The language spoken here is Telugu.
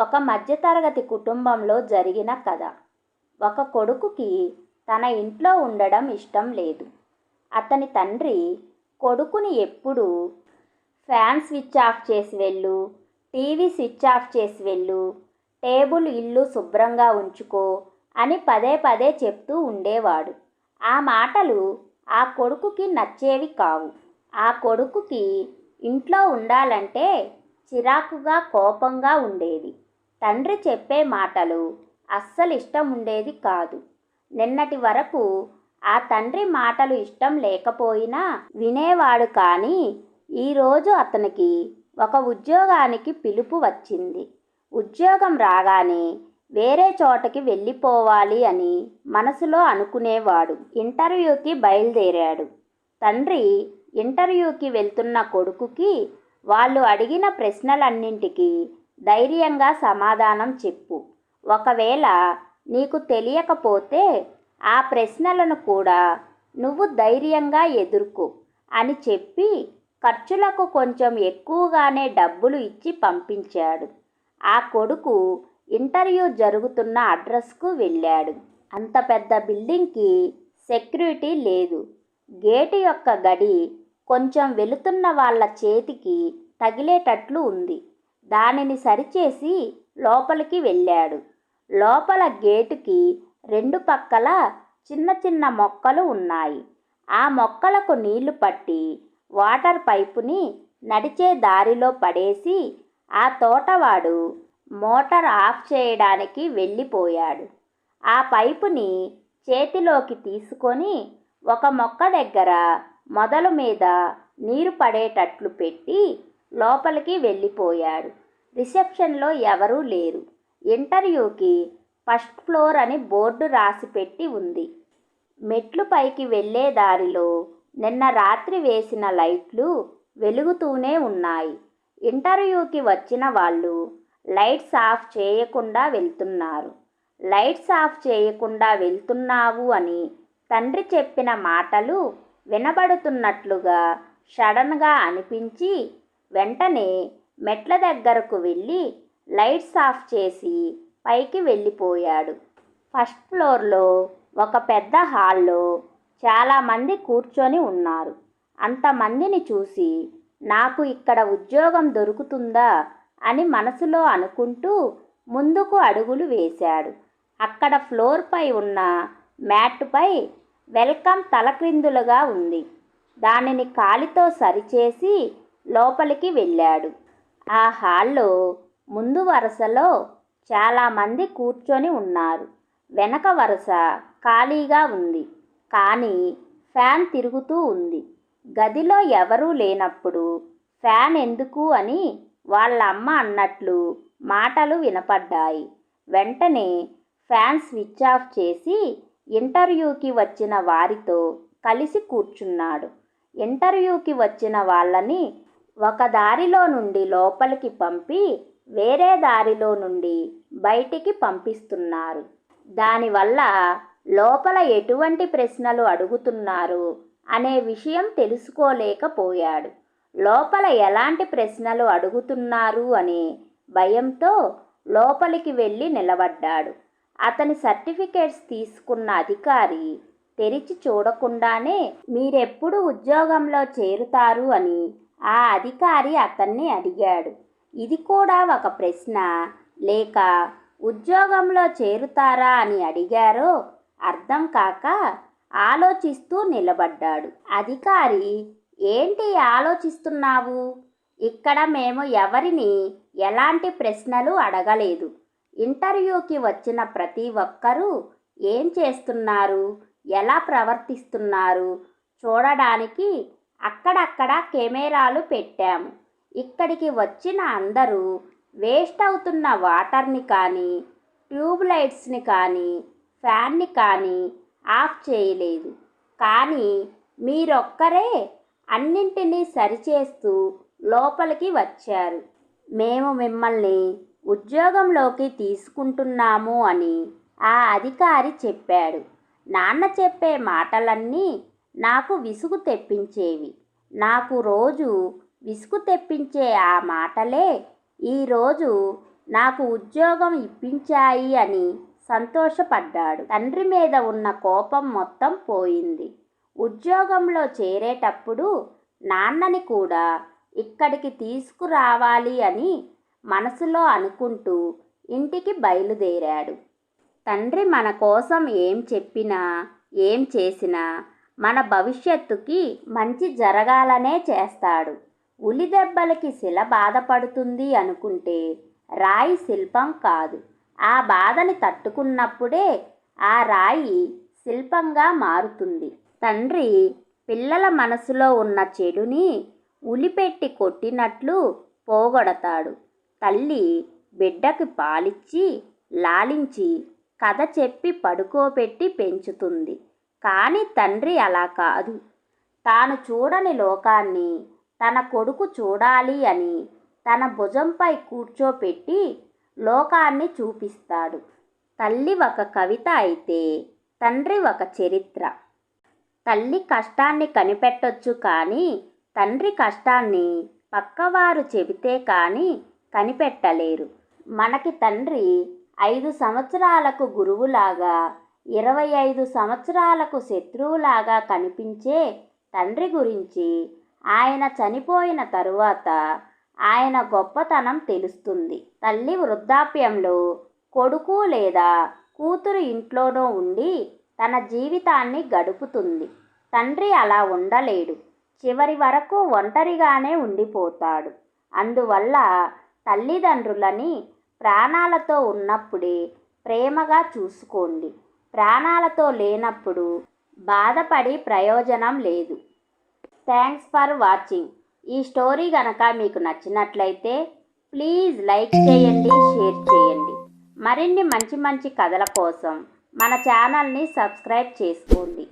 ఒక మధ్యతరగతి కుటుంబంలో జరిగిన కథ. ఒక కొడుకుకి తన ఇంట్లో ఉండడం ఇష్టం లేదు. అతని తండ్రి కొడుకుని ఎప్పుడూ ఫ్యాన్ స్విచ్ ఆఫ్ చేసి వెళ్ళు టీవీ స్విచ్ ఆఫ్ చేసి వెళ్ళు టేబుల్ ఇల్లు శుభ్రంగా ఉంచుకో అని పదే పదే చెప్తూ ఉండేవాడు. ఆ మాటలు ఆ కొడుకుకి నచ్చేవి కావు. ఆ కొడుకుకి ఇంట్లో ఉండాలంటే చిరాకుగా కోపంగా ఉండేది. తండ్రి చెప్పే మాటలు అస్సలు ఇష్టం ఉండేది కాదు. నిన్నటి వరకు ఆ తండ్రి మాటలు ఇష్టం లేకపోయినా వినేవాడు కానీ ఈరోజు అతనికి ఒక ఉద్యోగానికి పిలుపు వచ్చింది. ఉద్యోగం రాగానే వేరే చోటకి వెళ్ళిపోవాలి అని మనసులో అనుకునేవాడు. ఇంటర్వ్యూకి బయలుదేరాడు. తండ్రి ఇంటర్వ్యూకి వెళ్తున్న కొడుకుకి వాళ్ళు అడిగిన ప్రశ్నలన్నింటికి ధైర్యంగా సమాధానం చెప్పు. ఒకవేళ నీకు తెలియకపోతే ఆ ప్రశ్నలను కూడా నువ్వు ధైర్యంగా ఎదుర్కో అని చెప్పి ఖర్చులకు కొంచెం ఎక్కువగానే డబ్బులు ఇచ్చి పంపించాడు. ఆ కొడుకు ఇంటర్వ్యూ జరుగుతున్న అడ్రస్కు వెళ్ళాడు. అంత పెద్ద బిల్డింగ్కి సెక్యూరిటీ లేదు. గేటు యొక్క గడి కొంచెం వెళుతున్న వాళ్ళ చేతికి తగిలేటట్లు ఉంది. దానిని సరిచేసి లోపలికి వెళ్ళాడు. లోపల గేటుకి రెండు పక్కల చిన్న చిన్న మొక్కలు ఉన్నాయి. ఆ మొక్కలకు నీళ్ళు పట్టి వాటర్ పైపుని నడిచే దారిలో పడేసి ఆ తోటవాడు మోటార్ ఆఫ్ చేయడానికి వెళ్ళిపోయాడు. ఆ పైపుని చేతిలోకి తీసుకొని ఒక మొక్క దగ్గర మొదలు మీద నీరు పడేటట్లు పెట్టి లోపలికి వెళ్ళిపోయాడు. రిసెప్షన్లో ఎవరూ లేరు. ఇంటర్వ్యూకి ఫస్ట్ ఫ్లోర్ అని బోర్డు రాసి పెట్టి ఉంది. మెట్లు పైకి వెళ్ళే దారిలో నిన్న రాత్రి వేసిన లైట్లు వెలుగుతూనే ఉన్నాయి. ఇంటర్వ్యూకి వచ్చిన వాళ్ళు లైట్స్ ఆఫ్ చేయకుండా వెళ్తున్నారు. లైట్స్ ఆఫ్ చేయకుండా వెళ్తున్నావు అని తండ్రి చెప్పిన మాటలు వినబడుతున్నట్లుగా సడన్గా అనిపించి వెంటనే మెట్ల దగ్గరకు వెళ్ళి లైట్స్ ఆఫ్ చేసి పైకి వెళ్ళిపోయాడు. ఫస్ట్ ఫ్లోర్లో ఒక పెద్ద హాల్లో చాలామంది కూర్చొని ఉన్నారు. అంతమందిని చూసి నాకు ఇక్కడ ఉద్యోగం దొరుకుతుందా అని మనసులో అనుకుంటూ ముందుకు అడుగులు వేశాడు. అక్కడ ఫ్లోర్పై ఉన్న మ్యాట్పై వెల్కమ్ తలక్రిందులుగా ఉంది. దానిని కాలితో సరిచేసి లోపలికి వెళ్ళాడు. ఆ హాల్లో ముందు వరుసలో చాలామంది కూర్చొని ఉన్నారు. వెనక వరుస ఖాళీగా ఉంది. కానీ ఫ్యాన్ తిరుగుతూ ఉంది. గదిలో ఎవరూ లేనప్పుడు ఫ్యాన్ ఎందుకు అని వాళ్ళ అమ్మ అన్నట్లు మాటలు వినపడ్డాయి. వెంటనే ఫ్యాన్ స్విచ్ ఆఫ్ చేసి ఇంటర్వ్యూకి వచ్చిన వారితో కలిసి కూర్చున్నాడు. ఇంటర్వ్యూకి వచ్చిన వాళ్ళని ఒక దారిలో నుండి లోపలికి పంపి వేరే దారిలో నుండి బయటికి పంపిస్తున్నారు. దానివల్ల లోపల ఎటువంటి ప్రశ్నలు అడుగుతున్నారు అనే విషయం తెలుసుకోలేకపోయాడు. లోపల ఎలాంటి ప్రశ్నలు అడుగుతున్నారు అనే భయంతో లోపలికి వెళ్ళి నిలబడ్డాడు. అతని సర్టిఫికేట్స్ తీసుకున్న అధికారి తెరిచి చూడకుండానే మీరెప్పుడు ఉద్యోగంలో చేరుతారు అని ఆ అధికారి అతన్ని అడిగాడు. ఇది కూడా ఒక ప్రశ్న. లేక ఉద్యోగంలో చేరుతారా అని అడిగారో అర్థం కాక ఆలోచిస్తూ నిలబడ్డాడు. అధికారి ఏంటి ఆలోచిస్తున్నావు? ఇక్కడ మేము ఎవరిని ఎలాంటి ప్రశ్నలు అడగలేదు. ఇంటర్వ్యూకి వచ్చిన ప్రతి ఒక్కరూ ఏం చేస్తున్నారు? ఎలా ప్రవర్తిస్తున్నారు? చూడడానికి అక్కడక్కడ కెమెరాలు పెట్టాము. ఇక్కడికి వచ్చిన అందరూ వేస్ట్ అవుతున్న వాటర్ని కానీ ట్యూబ్ లైట్స్ని కానీ ఫ్యాన్ని కానీ ఆఫ్ చేయలేదు. కానీ మీరొక్కరే అన్నింటినీ సరిచేస్తూ లోపలికి వచ్చారు. మేము మిమ్మల్ని ఉద్యోగంలోకి తీసుకుంటున్నాము అని ఆ అధికారి చెప్పాడు. నాన్న చెప్పే మాటలన్నీ నాకు విసుగు తెప్పించేవి. నాకు రోజు విసుగు తెప్పించే ఆ మాటలే ఈరోజు నాకు ఉద్యోగం ఇప్పించాయి అని సంతోషపడ్డాడు. తండ్రి మీద ఉన్న కోపం మొత్తం పోయింది. ఉద్యోగంలో చేరేటప్పుడు నాన్నని కూడా ఇక్కడికి తీసుకురావాలి అని మనసులో అనుకుంటూ ఇంటికి బయలుదేరాడు. తండ్రి మన కోసం ఏం చెప్పినా ఏం చేసినా మన భవిష్యత్తుకి మంచి జరగాలనే చేస్తాడు. ఉలి దెబ్బలకి శిల బాధపడుతుంది అనుకుంటే రాయి శిల్పం కాదు. ఆ బాధని తట్టుకున్నప్పుడే ఆ రాయి శిల్పంగా మారుతుంది. తండ్రి పిల్లల మనసులో ఉన్న చెడుని ఉలిపెట్టి కొట్టినట్లు పోగొడతాడు. తల్లి బిడ్డకి పాలిచ్చి లాలించి కథ చెప్పి పడుకోబెట్టి పెంచుతుంది. కానీ తండ్రి అలా కాదు. తాను చూడని లోకాన్ని తన కొడుకు చూడాలి అని తన భుజంపై కూర్చోపెట్టి లోకాన్ని చూపిస్తాడు. తల్లి ఒక కవిత అయితే తండ్రి ఒక చరిత్ర. తల్లి కష్టాన్ని కనిపెట్టొచ్చు కానీ తండ్రి కష్టాన్ని పక్కవారు చెబితే కానీ కనిపెట్టలేరు. మనకి తండ్రి ఐదు సంవత్సరాలకు గురువులాగా ఇరవై ఐదు సంవత్సరాలకు శత్రువులాగా కనిపించే తండ్రి గురించి ఆయన చనిపోయిన తరువాత ఆయన గొప్పతనం తెలుస్తుంది. తల్లి వృద్ధాప్యంలో కొడుకు లేదా కూతురు ఇంట్లోనో ఉండి తన జీవితాన్ని గడుపుతుంది. తండ్రి అలా ఉండలేడు. చివరి వరకు ఒంటరిగానే ఉండిపోతాడు. అందువల్ల తల్లిదండ్రులని ప్రాణాలతో ఉన్నప్పుడే ప్రేమగా చూసుకోండి. ప్రాణాలతో లేనప్పుడు బాధపడి ప్రయోజనం లేదు. Thanks for watching. ఈ స్టోరీ గనక మీకు నచ్చినట్లయితే ప్లీజ్ లైక్ చేయండి షేర్ చేయండి. మరిన్ని మంచి మంచి కథల కోసం మన ఛానల్ని సబ్స్క్రైబ్ చేసుకోండి.